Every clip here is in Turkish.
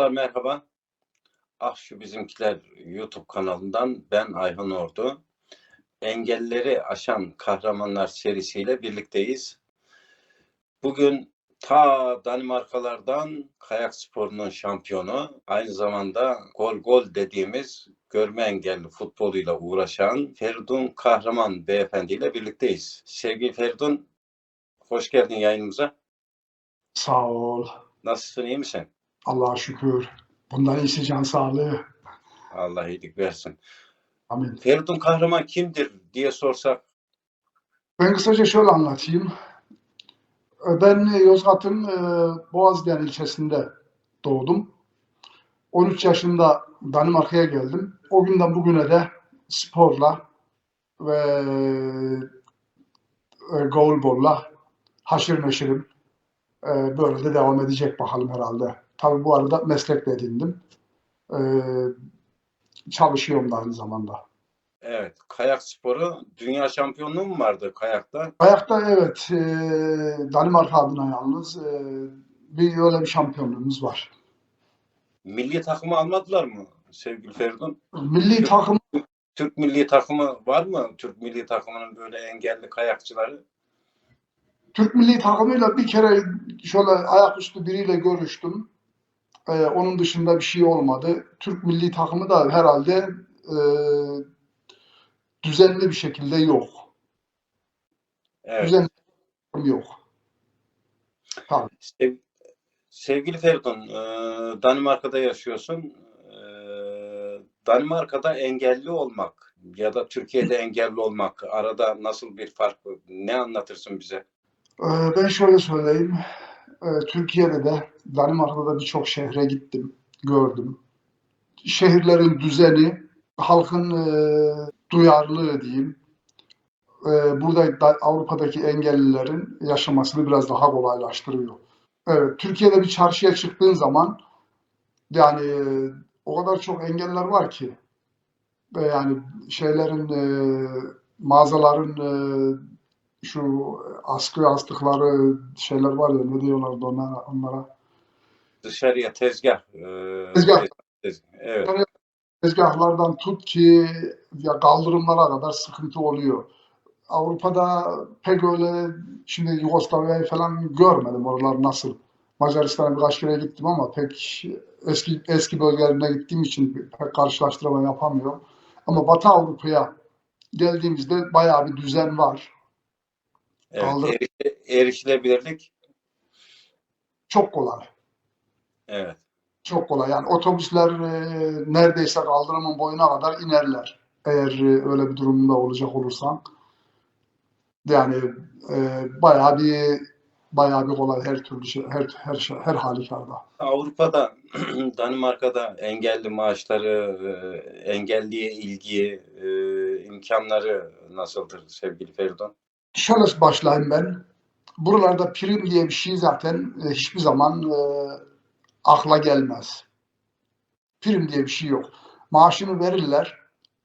Dostlar merhaba. Ah şu bizimkiler YouTube kanalından ben Ayhan Ordu. Engelleri aşan kahramanlar serisiyle birlikteyiz. Bugün ta Danimarkalardan kayak sporunun şampiyonu, aynı zamanda gol gol dediğimiz görme engelli futboluyla uğraşan Feridun Kahraman beyefendiyle birlikteyiz. Sevgili Feridun, hoş geldin yayınımıza. Sağ ol. Nasılsın, iyi misin? Allah'a şükür. Bundan iyisi can sağlığı. Allah iyilik versin. Amin. Feridun Kahraman kimdir diye sorsak Ben kısaca şöyle anlatayım. Ben Yozgat'ın e, Boğazlayan ilçesinde doğdum. 13 yaşında Danimarka'ya geldim. O günden bugüne de sporla ve e, goalball'la haşır neşirim. E, Böyle de devam edecek bakalım herhalde. Tabii bu arada meslek de edindim. E, Çalışıyorum da aynı zamanda. evet kayak sporu dünya şampiyonluğu mu vardı kayakta? Ayakta evet e, Danimarka adına yalnız e, bir öyle bir şampiyonluğumuz var. Milli takımı almadılar mı sevgili Feridun? Milli takım Türk milli takımı var mı? Türk milli takımının böyle engelli kayakçıları? Türk milli takımıyla bir kere şöyle ayaküstü biriyle görüştüm. E, onun dışında bir şey olmadı. Türk milli takımı da herhalde e, düzenli bir şekilde yok. Evet. Düzenli yok. Sev- sevgili Feridun, e, Danimarka'da yaşıyorsun. E, Danimarka'da engelli olmak ya da Türkiye'de engelli olmak arada nasıl bir fark? Ne anlatırsın bize? Ee, Ben şöyle söyleyeyim. Ee, Türkiye'de de Danimarka'da da birçok şehre gittim, gördüm. Şehirlerin düzeni, halkın e, duyarlılığı diyeyim, e, burada da Avrupa'daki engellilerin yaşamasını biraz daha kolaylaştırıyor. Evet, Türkiye'de bir çarşıya çıktığın zaman yani e, o kadar çok engeller var ki ve yani şeylerin e, mağazaların e, şu askı astıkları şeyler var ya ne diyorlardı onlara, onlara. Dışarıya tezgah. e, Tezgah. tez- Evet. Tezgahlardan tut ki ya kaldırımlara kadar sıkıntı oluyor. Avrupa'da pek öyle şimdi Yugoslavya'yı falan görmedim oralar nasıl. Macaristan'a birkaç kere gittim ama pek eski eski bölgelerine gittiğim için pek karşılaştırma yapamıyorum. Ama Batı Avrupa'ya geldiğimizde bayağı bir düzen var. Evet. Erişi- erişilebilirlik. Çok kolay. Evet. Çok kolay. Yani otobüsler e, neredeyse kaldırımın boyuna kadar inerler. Eğer e, öyle bir durumda olacak olursan. Yani e, bayağı bir bayağı bir kolay her türlü şey, her her şey, her halükarda. Avrupa'da, Danimarka'da engelli maaşları, e, engelliye ilgi, e, imkanları nasıldır sevgili Feridun? Şöyle başlayayım ben. Buralarda prim diye bir şey zaten e, hiçbir zaman e, akla gelmez. Prim diye bir şey yok. Maaşını verirler.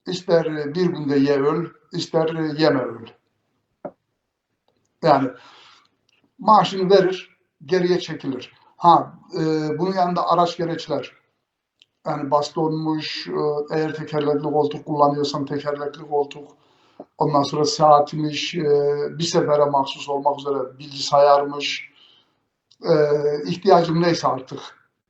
İster e, bir günde ye öl, ister e, yeme öl. Yani maaşını verir, geriye çekilir. Ha, e, bunun yanında araç gereçler. Yani bastonmuş, eğer tekerlekli koltuk kullanıyorsan tekerlekli koltuk, ondan sonra saatmiş, e, bir sefere mahsus olmak üzere bilgisayarmış, e, ihtiyacım neyse artık.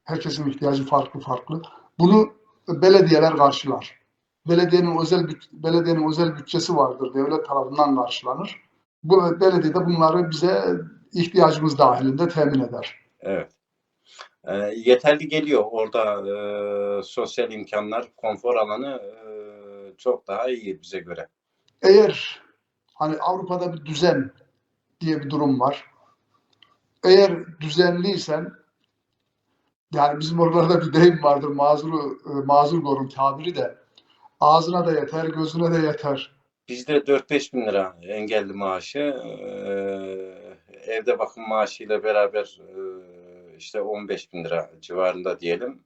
Herkesin ihtiyacı farklı farklı. Bunu belediyeler karşılar. Belediyenin özel belediyenin özel bütçesi vardır. Devlet tarafından karşılanır. Bu belediye de bunları bize ihtiyacımız dahilinde temin eder. Evet. E, yeterli geliyor orada e, sosyal imkanlar, konfor alanı e, çok daha iyi bize göre. Eğer hani Avrupa'da bir düzen diye bir durum var. Eğer düzenliysen yani bizim oralarda bir deyim vardır mazur e, mazur görün tabiri de ağzına da yeter, gözüne de yeter. Bizde 4-5 bin lira engelli maaşı, e, evde bakım maaşıyla beraber e, işte 15 bin lira civarında diyelim.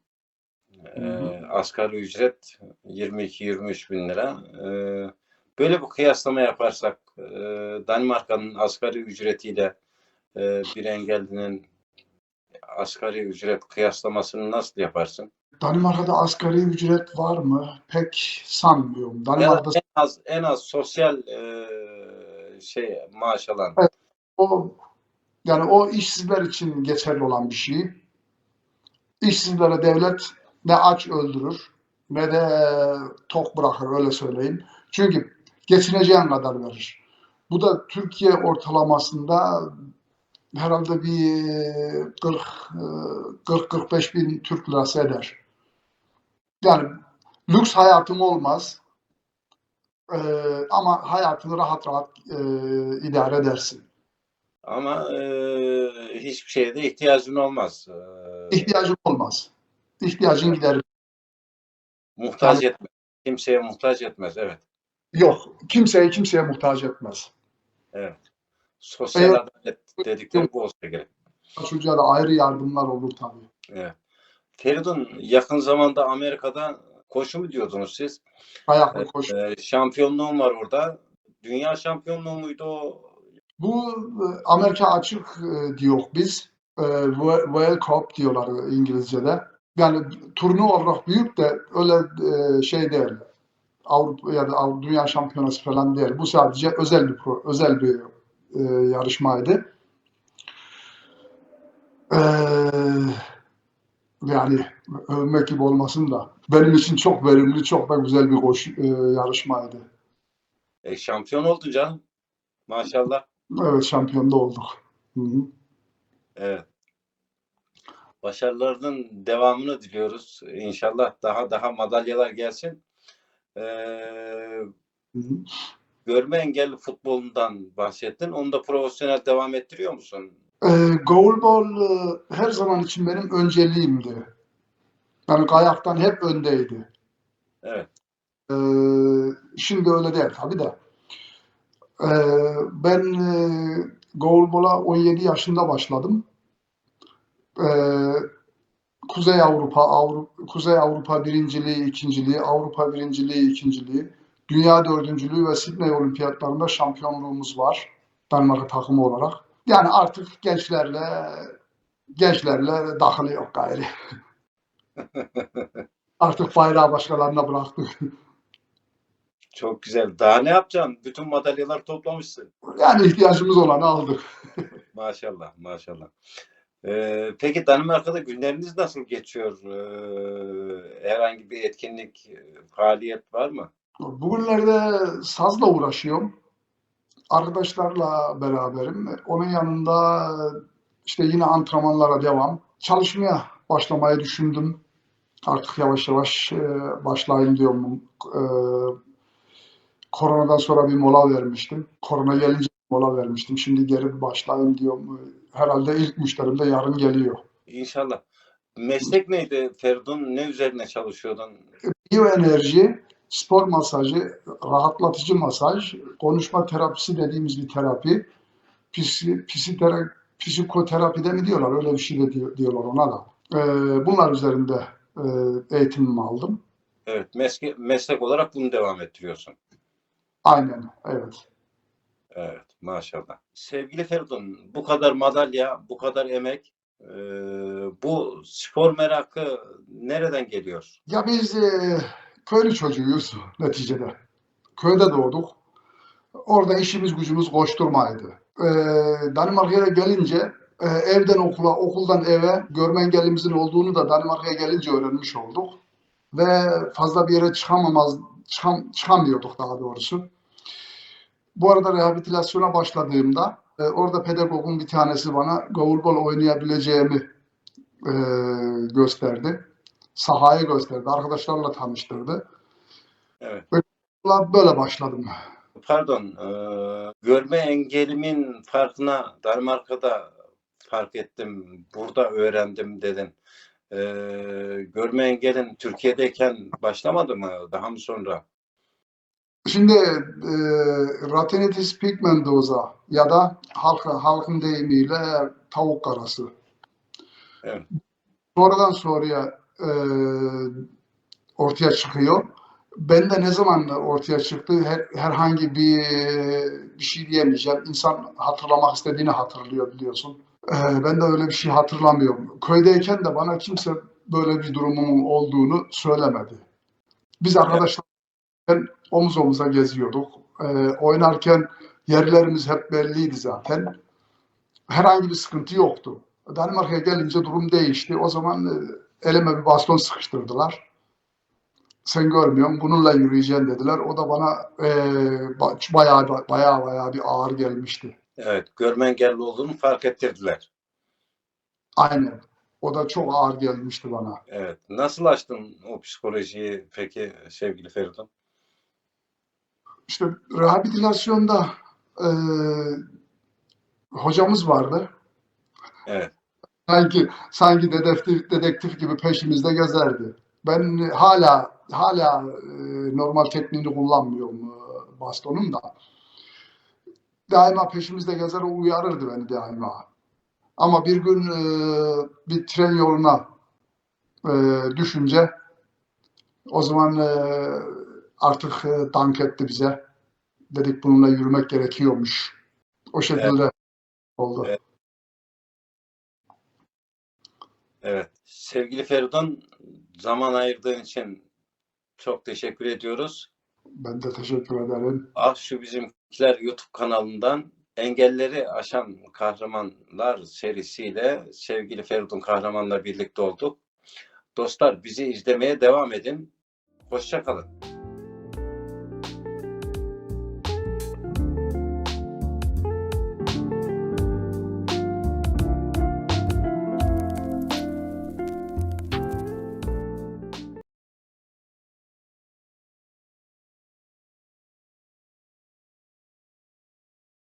E, Hı asgari ücret 22-23 bin lira. E, böyle bir kıyaslama yaparsak e, Danimarka'nın asgari ücretiyle e, bir engellinin asgari ücret kıyaslamasını nasıl yaparsın? Danimarka'da asgari ücret var mı? Pek sanmıyorum. Danimarka'da da en az en az sosyal e, şey maaş alan. Evet. o yani o işsizler için geçerli olan bir şey. İşsizlere devlet ne aç öldürür ne de tok bırakır öyle söyleyeyim. Çünkü geçineceğin kadar verir. Bu da Türkiye ortalamasında herhalde bir 40 40-45 bin Türk lirası eder. Yani lüks hayatım olmaz. Ee, ama hayatını rahat rahat e, idare edersin. Ama e, hiçbir şeye de ihtiyacın olmaz. E, İhtiyacın olmaz. İhtiyacın gider. muhtaç etmez. Kimseye muhtaç etmez. Evet. Yok. Kimseye kimseye muhtaç etmez. Evet. Sosyal Evet. adalet dedikleri bu olsa gerek. Çocuğa da ayrı yardımlar olur tabii. Evet. Feridun yakın zamanda Amerika'da koşu mu diyordunuz siz? Ayaklı koş. E, şampiyonluğum var orada. Dünya şampiyonluğu muydu o? Bu e, Amerika açık e, diyor biz. E, Wo- World Cup diyorlar İngilizce'de. Yani turnuva olarak büyük de öyle şey değil. Avrupa ya da Av- Dünya Şampiyonası falan değil. Bu sadece özel bir pro- özel bir e, yarışmaydı. E, yani övmek gibi olmasın da benim için çok verimli, çok da güzel bir koşu, e, yarışmaydı. E, şampiyon oldun canım. Maşallah. Evet, şampiyon da olduk. Hı hı. Evet. Başarılarının devamını diliyoruz. İnşallah daha daha madalyalar gelsin. Hı hı. görme engelli futbolundan bahsettin. Onu da profesyonel devam ettiriyor musun? Ee, goalball e, her zaman için benim önceliğimdi. Yani kayaktan hep öndeydi. Evet. Ee, şimdi öyle değil tabii de. Ee, ben e, goalball'a 17 yaşında başladım. Ee, Kuzey Avrupa, Avrupa, Kuzey Avrupa birinciliği, ikinciliği, Avrupa birinciliği, ikinciliği, dünya dördüncülüğü ve Sydney Olimpiyatlarında şampiyonluğumuz var. Danimarka takımı olarak. Yani artık gençlerle gençlerle dahili yok gayri. Artık bayrağı başkalarına bıraktık. Çok güzel. Daha ne yapacaksın? Bütün madalyalar toplamışsın. Yani ihtiyacımız olanı aldık. Maşallah, maşallah. Ee, peki Danimarka'da günleriniz nasıl geçiyor? Ee, herhangi bir etkinlik, e, faaliyet var mı? Bugünlerde sazla uğraşıyorum. Arkadaşlarla beraberim. Onun yanında işte yine antrenmanlara devam. Çalışmaya başlamayı düşündüm. Artık yavaş yavaş e, başlayayım diyorum. E, koronadan sonra bir mola vermiştim. Korona gelince mola vermiştim. Şimdi geri başlayayım diyorum. Herhalde ilk müşterim de yarın geliyor. İnşallah. Meslek neydi Feridun? Ne üzerine çalışıyordun? Biyoenerji, spor masajı, rahatlatıcı masaj, konuşma terapisi dediğimiz bir terapi. Psi, psitera- psikoterapi de mi diyorlar? Öyle bir şey de diyor- diyorlar ona da. Ee, bunlar üzerinde e, eğitimimi aldım. Evet, meslek, meslek olarak bunu devam ettiriyorsun. Aynen, evet. Evet, maşallah. Sevgili Feridun, bu kadar madalya, bu kadar emek, e, bu spor merakı nereden geliyor? Ya biz e, köylü çocuğuyuz neticede. Köyde doğduk. Orada işimiz gücümüz koşturmaydı. Ee, Danimarka'ya gelince e, evden okula, okuldan eve görme engellimizin olduğunu da Danimarka'ya gelince öğrenmiş olduk. Ve fazla bir yere çıkamamaz, çıkam- çıkamıyorduk daha doğrusu. Bu arada rehabilitasyona başladığımda e, orada pedagogun bir tanesi bana goalball oynayabileceğimi e, gösterdi. Sahayı gösterdi. Arkadaşlarla tanıştırdı. Evet. Böyle başladım. Pardon, e, görme engelimin farkına Danimarka'da fark ettim, burada öğrendim dedin. E, görme engelin Türkiye'deyken başlamadı mı? Daha mı sonra? Şimdi e, retinitis pigmentosa ya da halk, halkın deyimiyle tavuk karası. Evet. Sonradan sonraya e, ortaya çıkıyor. Bende ne zaman ortaya çıktı her, herhangi bir bir şey diyemeyeceğim. İnsan hatırlamak istediğini hatırlıyor biliyorsun. Ee, ben de öyle bir şey hatırlamıyorum. Köydeyken de bana kimse böyle bir durumumun olduğunu söylemedi. Biz arkadaşlar omuz omuza geziyorduk. Ee, oynarken yerlerimiz hep belliydi zaten. Herhangi bir sıkıntı yoktu. Danimarka'ya gelince durum değişti. O zaman e, elime bir baston sıkıştırdılar. Sen görmüyorsun, bununla yürüyeceksin dediler. O da bana e, ba- bayağı bayağı bayağı bir ağır gelmişti. Evet, görme engelli olduğunu fark ettirdiler. Aynen. O da çok ağır gelmişti bana. Evet. Nasıl açtın o psikolojiyi peki sevgili Feridun? İşte rehabilitasyonda e, hocamız vardı. Evet. Sanki sanki dedektif, dedektif gibi peşimizde gezerdi. Ben hala hala e, normal tekniğini kullanmıyorum e, bastonun da. Daima peşimizde gezer, uyarırdı beni daima. Ama bir gün e, bir tren yoluna e, düşünce o zaman e, artık e, dank etti bize. Dedik bununla yürümek gerekiyormuş. O şekilde oldu. Evet. Evet. Sevgili Feridun, zaman ayırdığın için çok teşekkür ediyoruz. Ben de teşekkür ederim. Ah şu bizimkiler YouTube kanalından engelleri aşan kahramanlar serisiyle sevgili Feridun Kahraman'la birlikte olduk. Dostlar bizi izlemeye devam edin. Hoşça kalın.